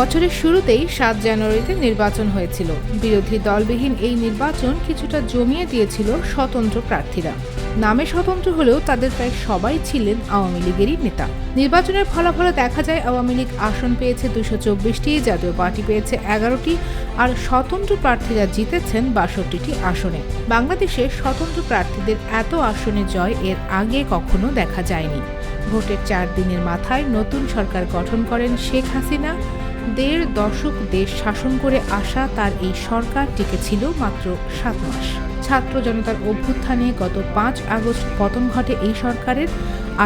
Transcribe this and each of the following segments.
বছরের শুরুতেই সাত জানুয়ারিতে নির্বাচন হয়েছিল। বিরোধী দলবিহীন এই নির্বাচন কিছুটা জমিয়ে দিয়েছিল স্বতন্ত্র প্রার্থীরা। নামে স্বতন্ত্র হলেও তাদের প্রায় সবাই ছিলেন আওয়ামী লীগেরই নেতা। নির্বাচনের ফলাফলে দেখা যায়, আওয়ামী লীগ আসন পেয়েছে দুশো চব্বিশটি, জাতীয় পার্টি পেয়েছে এগারোটি, আর স্বতন্ত্র প্রার্থীরা জিতেছেন বাষট্টিটি আসনে। বাংলাদেশে স্বতন্ত্র প্রার্থীদের এত আসনে জয় এর আগে কখনো দেখা যায়নি। ভোটের চার দিনের মাথায় নতুন সরকার গঠন করেন শেখ হাসিনা। দেড় দশক দেশ শাসন করে আসা তার এই সরকার টিকেছিল মাত্র সাত মাস। ছাত্র জনতার অভ্যুত্থানে গত পাঁচ আগস্ট পতন ঘটে এই সরকারের,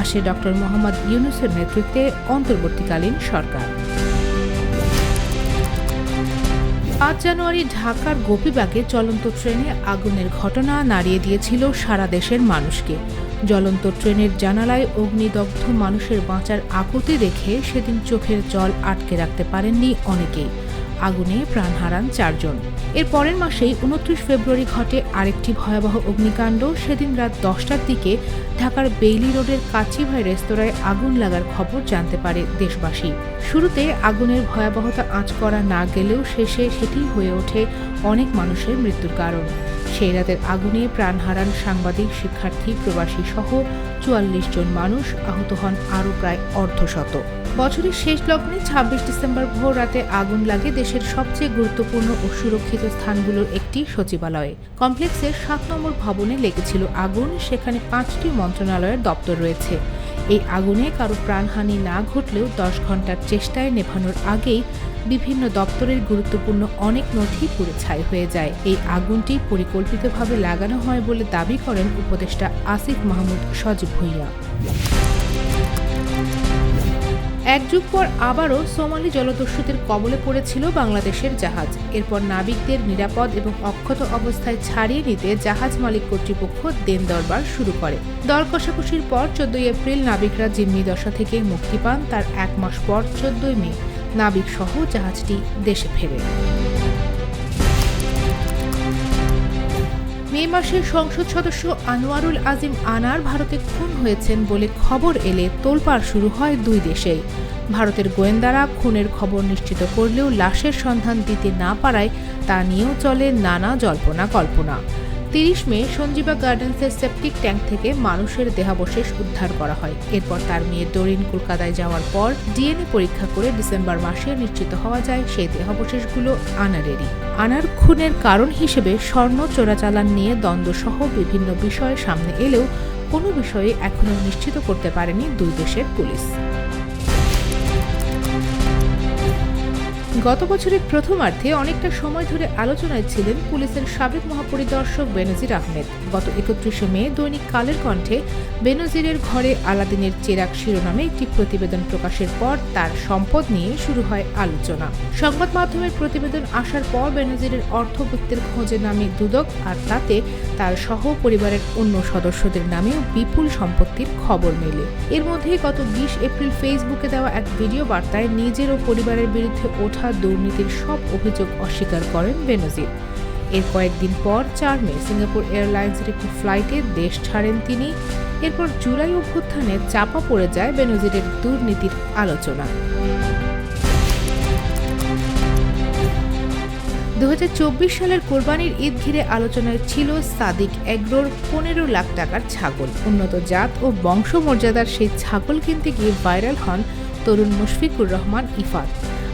আসে ডক্টর মোহাম্মদ ইউনুসের নেতৃত্বে অন্তর্বর্তীকালীন সরকার। পাঁচ জানুয়ারি ঢাকার গোপীবাগে চলন্ত ট্রেনে আগুনের ঘটনা নাড়িয়ে দিয়েছিল সারা দেশের মানুষকে। জ্বলন্ত ট্রেনের জানালায় অগ্নিদগ্ধ মানুষের বাঁচার আকুতি দেখে সেদিন চোখের জল আটকে রাখতে পারেননি অনেকেই। আগুনে প্রাণ হারান চারজন। এর পরের মাসেই উনত্রিশ ফেব্রুয়ারি ঘটে আরেকটি ভয়াবহ অগ্নিকাণ্ড। সেদিন রাত দশটার দিকে ঢাকার বেইলি রোডের কাচিভাই রেস্তোরাঁয় আগুন লাগার খবর জানতে পারে দেশবাসী। শুরুতে আগুনের ভয়াবহতা আঁচ করা না গেলেও শেষে সেটি হয়ে ওঠে অনেক মানুষের মৃত্যুর কারণ। সেই রাতের আগুনে প্রাণ হারান সাংবাদিক, শিক্ষার্থী প্রবাসী সহ চুয়াল্লিশ জন মানুষ আহত হন আরও প্রায় অর্ধশত। বছরের শেষ লগ্নে ছাব্বিশ ডিসেম্বর ভোর রাতে আগুন লাগে দেশের সবচেয়ে গুরুত্বপূর্ণ ও সুরক্ষিত স্থানগুলোর একটি সচিবালয়ে। কমপ্লেক্সের সাত নম্বর ভবনে লেগেছিল আগুন, সেখানে পাঁচটি মন্ত্রণালয়ের দপ্তর রয়েছে। এই আগুনে কারও প্রাণহানি না ঘটলেও দশ ঘণ্টার চেষ্টায় নেভানোর আগেই বিভিন্ন দপ্তরের গুরুত্বপূর্ণ অনেক নথি পুড়ে ছাই হয়ে যায়। এই আগুনটি পরিকল্পিতভাবে লাগানো হয় বলে দাবি করেন উপদেষ্টা আসিফ মাহমুদ সজীব ভুইয়া। এক যুগ পর আবারও সোমালি জলদস্যুদের কবলে পড়েছিল বাংলাদেশের জাহাজ। এরপর নাবিকদের নিরাপদ এবং অক্ষত অবস্থায় ছাড়িয়ে নিতে জাহাজ মালিক কর্তৃপক্ষ দেন দরবার শুরু করে। দর কষাকষির পর চোদ্দই এপ্রিল নাবিকরা জিম্মি দশা থেকে মুক্তি পান, তার এক মাস পর চোদ্দই মে নাবিক সহ জাহাজটি দেশে ফেরে। মে মাসে সংসদ সদস্য আনোয়ারুল আজিম আনার ভারতে খুন হয়েছেন বলে খবর এলে তোলপাড় শুরু হয় দুই দেশেই ভারতের গোয়েন্দারা খুনের খবর নিশ্চিত করলেও লাশের সন্ধান দিতে না পারায় তা নিয়েও চলে নানা জল্পনা কল্পনা তিরিশ মে সঞ্জীবা গার্ডেন্সের সেপটিক ট্যাঙ্ক থেকে মানুষের দেহাবশেষ উদ্ধার করা হয়। এরপর তার মেয়ে ডোরিন কলকাতায় যাওয়ার পর ডিএনএ পরীক্ষা করে ডিসেম্বর মাসে নিশ্চিত হওয়া যায় সেই দেহাবশেষগুলো আনারেরই আনার খুনের কারণ হিসেবে স্বর্ণ চোরাচালান নিয়ে দ্বন্দ্বসহ বিভিন্ন বিষয় সামনে এলেও কোনো বিষয়ে এখনও নিশ্চিত করতে পারেনি দুই দেশের পুলিশ। গত বছরের প্রথমার্ধে অনেকটা সময় ধরে আলোচনায় ছিলেন পুলিশের সাবেক মহাপরিদর্শক বেনজির আহমেদ। গত একত্রিশে মে দৈনিক কালের কণ্ঠে বেনজিরের ঘরে আলাদিনের চেরাক শিরোনামে একটি প্রতিবেদন প্রকাশের পর তার সম্পদ নিয়ে শুরু হয় আলোচনা। সংবাদ মাধ্যমের প্রতিবেদন আসার পর বেনজিরের অর্থবৃত্তের খোঁজে নামে দুদক আর তাতে তার সহ পরিবারের অন্য সদস্যদের নামেও বিপুল সম্পত্তির খবর মেলে। এর মধ্যে গত বিশ এপ্রিল ফেসবুকে দেওয়া এক ভিডিও বার্তায় নিজের ও পরিবারের বিরুদ্ধে ওঠা দুর্নীতির সব অভিযোগ অস্বীকার করেন বেনজির। এর কয়েকদিন পর চার মে সিঙ্গাপুর এয়ারলাইন্সের একটি ফ্লাইটে দেশ ছাড়েন তিনি। এরপর জুলাই অভ্যুত্থানে চাপা পড়ে যায় বেনজিরের দুর্নীতির আলোচনা। দুহাজার চব্বিশ সালের কোরবানির ঈদ ঘিরে আলোচনায় ছিল সাদিক এগ্রোর পনেরো লাখ টাকার ছাগল। উন্নত জাত ও বংশমর্যাদার সেই ছাগল কিনতে গিয়ে ভাইরাল হন তরুণ মুশফিকুর রহমান ইফাত।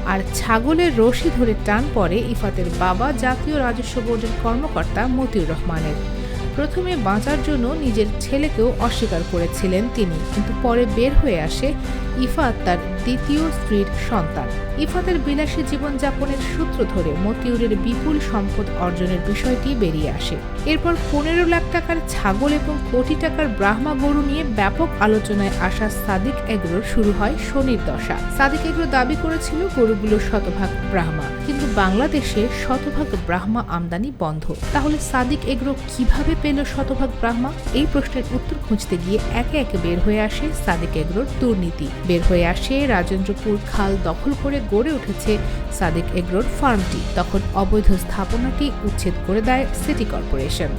আর ছাগলের রশি ধরে টান পড়ে ইফাতের বাবা জাতীয় রাজস্ব বোর্ডের কর্মকর্তা মতিউর রহমানের। প্রথমে বাঁচার জন্য নিজের ছেলেকেও অস্বীকার করেছিলেন তিনি, কিন্তু পরে বের হয়ে আসে ইফাত তার দ্বিতীয় স্ত্রীর সন্তান। ইফাতের বিলাসী জীবনযাপনের সূত্র ধরে মতিউরের বিপুল সম্পদ অর্জনের বিষয়টি বেরিয়ে আসে। এরপর পনেরো লাখ টাকার ছাগল এবং কোটি টাকার ব্রাহ্মা গরু নিয়ে ব্যাপক আলোচনায় আসা সাদিক এগ্রোর শুরু হয় শনির দশা। সাদিক এগ্রো দাবি করেছিল গরুগুলো শতভাগ ব্রাহ্মা, কিন্তু বাংলাদেশে শতভাগ ব্রাহ্মা আমদানি বন্ধ। তাহলে সাদিক এগ্রো কীভাবে পেল শতভাগ ব্রাহ্মা। এই প্রশ্নের উত্তর খুঁজতে গিয়ে একে একে বের হয়ে আসে সাদেক এগ্রোর দুর্নীতি। বের হয়ে আসে রাজেন্দ্রপুর খাল দখল করে গড়ে উঠেছে সাদেক এগ্রোর ফার্মটি। তখন অবৈধ স্থাপনাটি উচ্ছেদ করে দেয় সিটি কর্পোরেশন।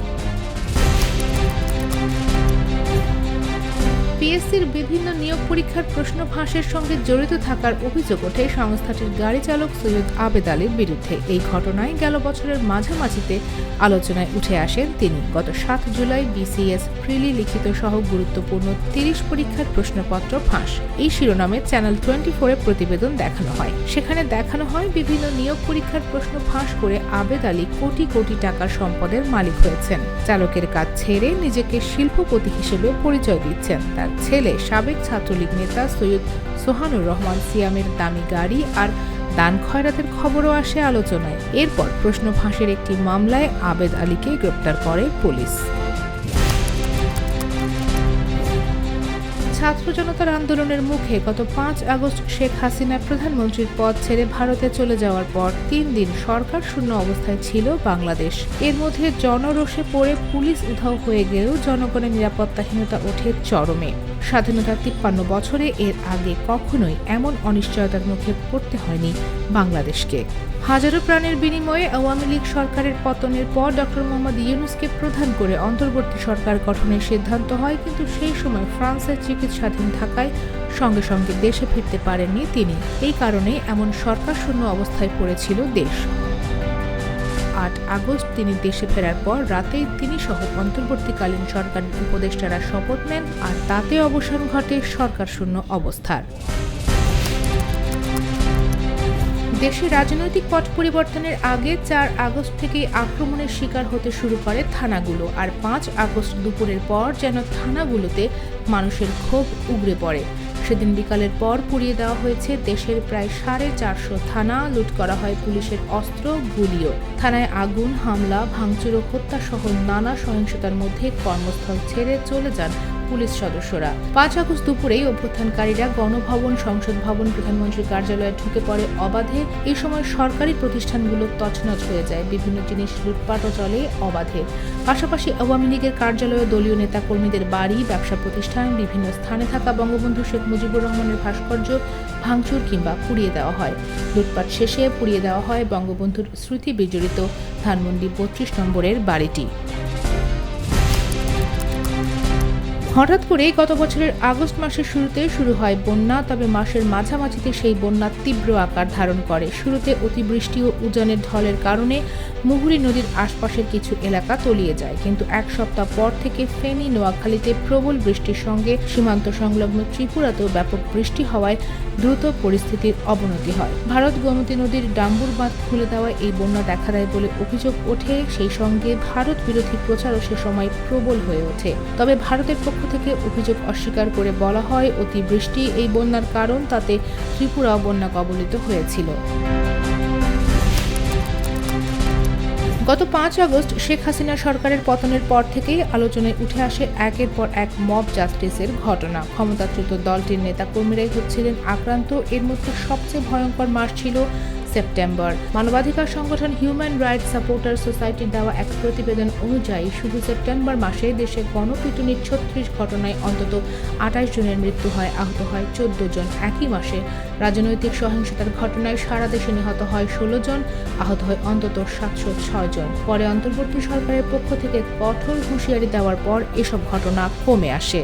পিএসসির বিভিন্ন নিয়োগ পরীক্ষার প্রশ্ন ফাঁসের সঙ্গে জড়িত থাকার অভিযোগ ওঠে সংস্থাটির গাড়ি চালক সৈয়দ আবেদ আলীর বিরুদ্ধে। এই ঘটনায় গেল বছরের মাঝামাঝিতে আলোচনায় উঠে আসেন তিনি। গত সাত জুলাই বিসিএস প্রিলি লিখিত সহ গুরুত্বপূর্ণ তিরিশ পরীক্ষার প্রশ্নপত্র ফাঁস। এই শিরোনামে চ্যানেল টোয়েন্টি ফোরে প্রতিবেদন দেখানো হয়। সেখানে দেখানো হয় বিভিন্ন নিয়োগ পরীক্ষার প্রশ্ন ফাঁস করে আবেদ আলী কোটি কোটি টাকার সম্পদের মালিক হয়েছেন। চালকের কাজ ছেড়ে নিজেকে শিল্পপতি হিসেবে পরিচয় দিচ্ছেন। তার ছেলে সাবেক ছাত্রলীগ নেতা সৈয়দ সোহানুর রহমান সিয়ামের দামি গাড়ি আর দান খয়রাতের খবরও আসে আলোচনায়। এরপর প্রশ্ন ফাঁসের একটি মামলায় আবেদ আলীকে গ্রেপ্তার করে পুলিশ। ছাত্র জনতার আন্দোলনের মুখে গত পাঁচ আগস্ট শেখ হাসিনা প্রধানমন্ত্রীর পদ ছেড়ে ভারতে চলে যাওয়ার পর তিন দিন সরকার শূন্য অবস্থায় ছিল বাংলাদেশ। এর মধ্যে জনরোষে পড়ে পুলিশ উধাও হয়ে গেলেও জনগণের নিরাপত্তাহীনতা ওঠে চরমে। স্বাধীনতার তিপ্পান্ন বছরে এর আগে কখনোই এমন অনিশ্চয়তার মুখে পড়তে হয়নি বাংলাদেশকে। হাজারো প্রাণের বিনিময়ে আওয়ামী লীগ সরকারের পতনের পর ডক্টর মোহাম্মদ ইউনুসকে প্রধান করে অন্তর্বর্তী সরকার গঠনের সিদ্ধান্ত হয়, কিন্তু সেই সময় ফ্রান্সের চিকিৎসাধীন থাকায় সঙ্গে সঙ্গে দেশে ফিরতে পারেননি তিনি। এই কারণে এমন সরকার শূন্য অবস্থায় পড়েছিল দেশ। আট আগস্ট তিনি দেশে ফেরার পর রাতেই তিনি সহ অন্তর্বর্তীকালীন সরকারের উপদেষ্টারা শপথ নেন আর তাতে অবসান ঘটে সরকার শূন্য অবস্থার। দেশে রাজনৈতিক পট পরিবর্তনের আগে চার আগস্ট থেকে আক্রমণের শিকার হতে শুরু করে থানাগুলো। আর পাঁচ আগস্ট দুপুরের পর যেন থানাগুলোতে মানুষের ক্ষোভ উগরে পড়ে। সেদিন বিকালের পর পুড়িয়ে দেওয়া হয়েছে দেশের প্রায় সাড়ে চারশো থানা, লুট করা হয় পুলিশের অস্ত্র, গুলিও। থানায় আগুন, হামলা, ভাঙচুর ও হত্যা সহ নানা সহিংসতার মধ্যে কর্মস্থল ছেড়ে চলে যান পুলিশ সদস্যরা। পাঁচ আগস্ট দুপুরেই অভ্যুত্থানকারীরা গণভবন, সংসদ ভবন, প্রধানমন্ত্রীর কার্যালয়ে ঢুকে পড়ে অবাধে। এই সময় সরকারি প্রতিষ্ঠানগুলো তছনছ হয়ে যায়। বিভিন্ন জিনিস লুটপাটও চলে অবাধে। পাশাপাশি আওয়ামী লীগের কার্যালয়ে দলীয় নেতাকর্মীদের বাড়ি, ব্যবসা প্রতিষ্ঠান, বিভিন্ন স্থানে থাকা বঙ্গবন্ধু শেখ মুজিবুর রহমানের ভাস্কর্য ভাঙচুর কিংবা পুড়িয়ে দেওয়া হয়। লুটপাট শেষে পুড়িয়ে দেওয়া হয় বঙ্গবন্ধুর স্মৃতি বিজড়িত ধানমন্ডি বত্রিশ নম্বরের বাড়িটি। হঠাৎ করেই গত বছরের আগস্ট মাসের শুরুতে শুরু হয় বন্যা, তবে মাসের মাঝামাঝিতে সেই বন্যা তীব্র আকার ধারণ করে। শুরুতে অতিবৃষ্টি ও উজানের ঢলের কারণে মুহুরী নদীর আশপাশের কিছু এলাকা তলিয়ে যায়। কিন্তু এক সপ্তাহ পর থেকে ফেনী, নোয়াখালীতে প্রবল বৃষ্টির সঙ্গে সীমান্ত সংলগ্ন ত্রিপুরাতেও ব্যাপক বৃষ্টি হওয়ায় দ্রুত পরিস্থিতির অবনতি হয়। ভারত গোমতী নদীর ডাম্বুর বাঁধ খুলে দেওয়ায় এই বন্যা দেখা দেয় বলে অভিযোগ ওঠে। সেই সঙ্গে ভারত বিরোধী প্রচারও সে সময় প্রবল হয়ে ওঠে। তবে ভারতের পক্ষ থেকে অভিযোগ অস্বীকার করে বলা হয় অতিবৃষ্টি এই বন্যার কারণ তাতে ত্রিপুরা বন্যা কবলিত হয়েছিল। গত পাঁচ আগস্ট শেখ হাসিনা সরকারের পতনের পর থেকেই আলোচনায় উঠে আসে একের পর এক মব জাস্টিসের ঘটনা। ক্ষমতাচ্যুত দলটির নেতাকর্মীরাই হচ্ছিলেন আক্রান্ত। এর মধ্যে সবচেয়ে ভয়ঙ্কর মাস ছিল সেপ্টেম্বর। মানবাধিকার সংগঠন হিউম্যান রাইটস সাপোর্টার সোসাইটির দেওয়া এক প্রতিবেদন অনুযায়ী শুধু সেপ্টেম্বর মাসে দেশে গণপিটুনির ছত্রিশ ঘটনায় অন্তত আঠাশ জনের মৃত্যু হয়, আহত হয় চোদ্দ জন। একই মাসে রাজনৈতিক সহিংসতার ঘটনায় সারা দেশে নিহত হয় ষোলো জন, আহত হয় অন্তত সাতশো ছয় জন। পরে অন্তর্বর্তী সরকারের পক্ষ থেকে কঠোর হুঁশিয়ারি দেওয়ার পর এসব ঘটনা কমে আসে।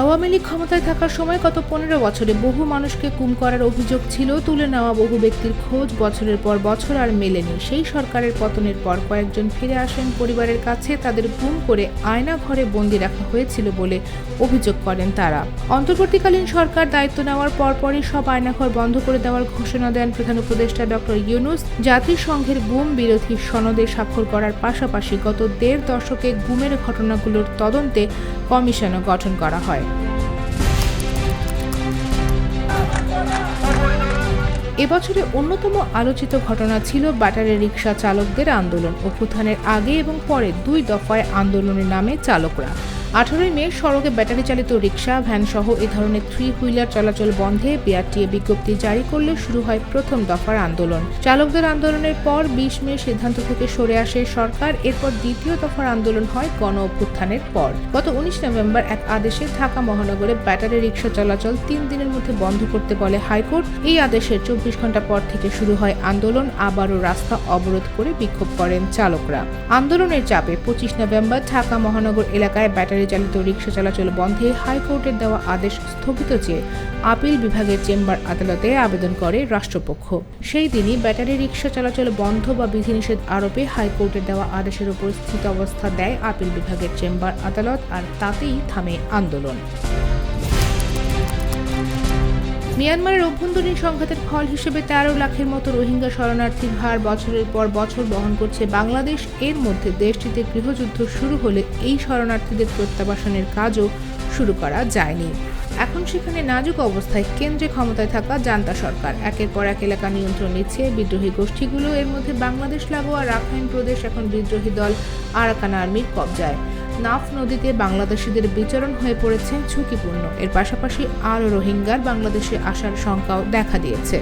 আওয়ামী লীগ ক্ষমতায় থাকার সময় গত পনেরো বছরে বহু মানুষকে গুম করার অভিযোগ ছিল, তুলে নেওয়া বহু ব্যক্তির খোঁজ বছরের পর বছর আর মেলেনি। সেই সরকারের পতনের পর কয়েকজন ফিরে আসেন পরিবারের কাছে, তাদের গুম করে আয়না ঘরে বন্দি রাখা হয়েছিল বলে অভিযোগ করেন তারা। অন্তর্বর্তীকালীন সরকার দায়িত্ব নেওয়ার পরপরই সব আয়নাঘর বন্ধ করে দেওয়ার ঘোষণা দেন প্রধান উপদেষ্টা ডক্টর ইউনুস। জাতিসংঘের গুম বিরোধী সনদে স্বাক্ষর করার পাশাপাশি গত দেড় দশকে গুমের ঘটনাগুলোর তদন্তে কমিশনও গঠন করা হয়। এবছরে অন্যতম আলোচিত ঘটনা ছিল ব্যাটারি রিক্সা চালকদের আন্দোলন। অভ্যুত্থানের আগে এবং পরে দুই দফায় আন্দোলনের নামে চালকরা। আঠারোই মে সড়কে ব্যাটারি চালিত রিক্সা ভ্যান সহ এ ধরনের থ্রি হুইলার চলাচল বন্ধে বিআরটিএ বিজ্ঞপ্তি জারি করলে শুরু হয় প্রথম দফার আন্দোলন। চালকদের আন্দোলনের পর বিশ মে সিদ্ধান্ত থেকে সরে আসে সরকার, এরপর দ্বিতীয় দফার আন্দোলন হয় গণ অভ্যুত্থানের পর। গত উনিশ নভেম্বর এক আদেশে ঢাকা মহানগরে ব্যাটারি রিক্সা চলাচল তিন দিনের মধ্যে বন্ধ করতে বলে হাইকোর্ট। এই আদেশের চব্বিশ ঘণ্টা পর থেকে শুরু হয় আন্দোলন, আবারও রাস্তা অবরোধ করে বিক্ষোভ করেন চালকরা। আন্দোলনের চাপে পঁচিশ নভেম্বর ঢাকা মহানগর এলাকায় ব্যাটারি চালিত রিক্সা চলাচল বন্ধে হাইকোর্টের দেওয়া আদেশ স্থগিত চেয়ে আপিল বিভাগের চেম্বার আদালতে আবেদন করে রাষ্ট্রপক্ষ। সেই দিনই ব্যাটারি রিক্সা চলাচল বন্ধ বা বিধিনিষেধ আরোপে হাইকোর্টের দেওয়া আদেশের উপর স্থিত অবস্থা দেয় আপিল বিভাগের চেম্বার আদালত আর তাতেই থামে আন্দোলন। মিয়ানমারের অভ্যন্তরীণ সংঘাতের ফল হিসেবে তেরো লাখের মতো রোহিঙ্গা শরণার্থীর ভার বছরের পর বছর বহন করছে বাংলাদেশ। এর মধ্যে দেশটিতে গৃহযুদ্ধ শুরু হলে এই শরণার্থীদের প্রত্যাবাসনের কাজও শুরু করা যায়নি। এখন সেখানে নাজুক অবস্থায় কেন্দ্রে ক্ষমতায় থাকা জান্তা সরকার। একের পর এক এলাকা নিয়ন্ত্রণ নিচ্ছে বিদ্রোহী গোষ্ঠীগুলো। এর মধ্যে বাংলাদেশ লাগোয়া রাখাইন প্রদেশ এখন বিদ্রোহী দল, আরাকান আর্মির কবজায়। নাফ নদীতে বাংলাদেশিদের বিচরণ হয়ে পড়েছে ঝুঁকিপূর্ণ। এর পাশাপাশি আরও রোহিঙ্গার বাংলাদেশে আসার শঙ্কাও দেখা দিয়েছে।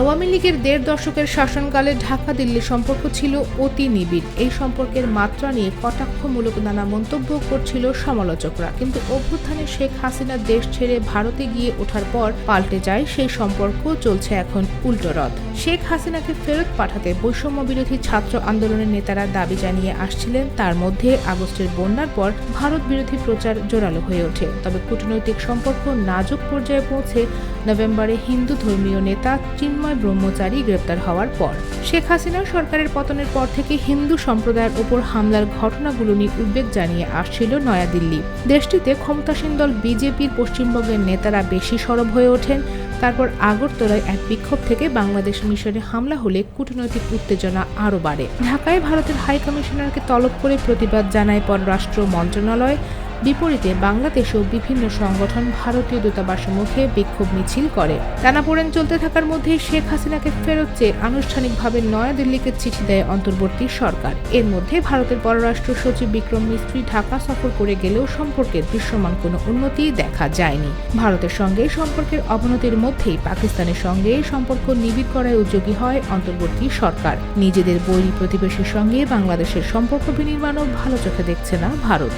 আওয়ামী লীগের দেড় দশকের শাসনকালে ঢাকা দিল্লি সম্পর্ক ছিল অতি নিবিড়। এই সম্পর্কের মাত্রা নিয়ে কটাক্ষমূলক নানা মন্তব্য করছিল সমালোচকরা। কিন্তু অভ্যুত্থানে শেখ হাসিনা দেশ ছেড়ে ভারতে গিয়ে ওঠার পর পাল্টে যায়, সেই সম্পর্ক চলছে এখন উল্টো রথ। শেখ হাসিনাকে ফেরত পাঠাতে বৈষম্য বিরোধী ছাত্র আন্দোলনের নেতারা দাবি জানিয়ে আসছিলেন, তার মধ্যে আগস্টের বন্যার পর ভারত বিরোধী প্রচার জোরালো হয়ে ওঠে। তবে কূটনৈতিক সম্পর্ক নাজুক পর্যায়ে পৌঁছে নভেম্বরে হিন্দু ধর্মীয় নেতা চিন্ময় ব্রহ্মচারী গ্রেপ্তার হওয়ার পর শেখ হাসিনা সরকারের পতনের পর থেকে হিন্দু সম্প্রদায়ের ওপর হামলার ঘটনাগুলো নিয়ে উদ্বেগ জানিয়ে আসছিল নয়াদিল্লি। দেশটিতে ক্ষমতাসীন দল বিজেপির পশ্চিমবঙ্গের নেতারা বেশি সরব হয়ে ওঠেন। তারপর আগরতলায় এক বিক্ষোভ থেকে বাংলাদেশ মিশনে হামলা হলে কূটনৈতিক উত্তেজনা আরও বাড়ে। ঢাকায় ভারতের হাই কমিশনারকে তলব করে প্রতিবাদ জানায় পররাষ্ট্র মন্ত্রণালয়। বিপরীতে বাংলাদেশেও বিভিন্ন সংগঠন ভারতীয় দূতাবাসের মুখে বিক্ষোভ মিছিল করে। টানাপোড়েন চলতে থাকার মধ্যে শেখ হাসিনাকে ফেরত চেয়ে আনুষ্ঠানিকভাবে নয়াদিল্লিকে চিঠি দেয় অন্তর্বর্তী সরকার। এর মধ্যে ভারতের পররাষ্ট্র সচিব বিক্রম মিস্ত্রি ঢাকা সফর করে গেলেও সম্পর্কের দৃশ্যমান কোনো উন্নতি দেখা যায়নি। ভারতের সঙ্গে সম্পর্কের অবনতির মধ্যেই পাকিস্তানের সঙ্গে সম্পর্ক নিবিড় করায় উদ্যোগী হয় অন্তর্বর্তী সরকার। নিজেদের বৈরী প্রতিবেশীর সঙ্গে বাংলাদেশের সম্পর্ক বিনির্মাণও ভালো চোখে দেখছে না ভারত।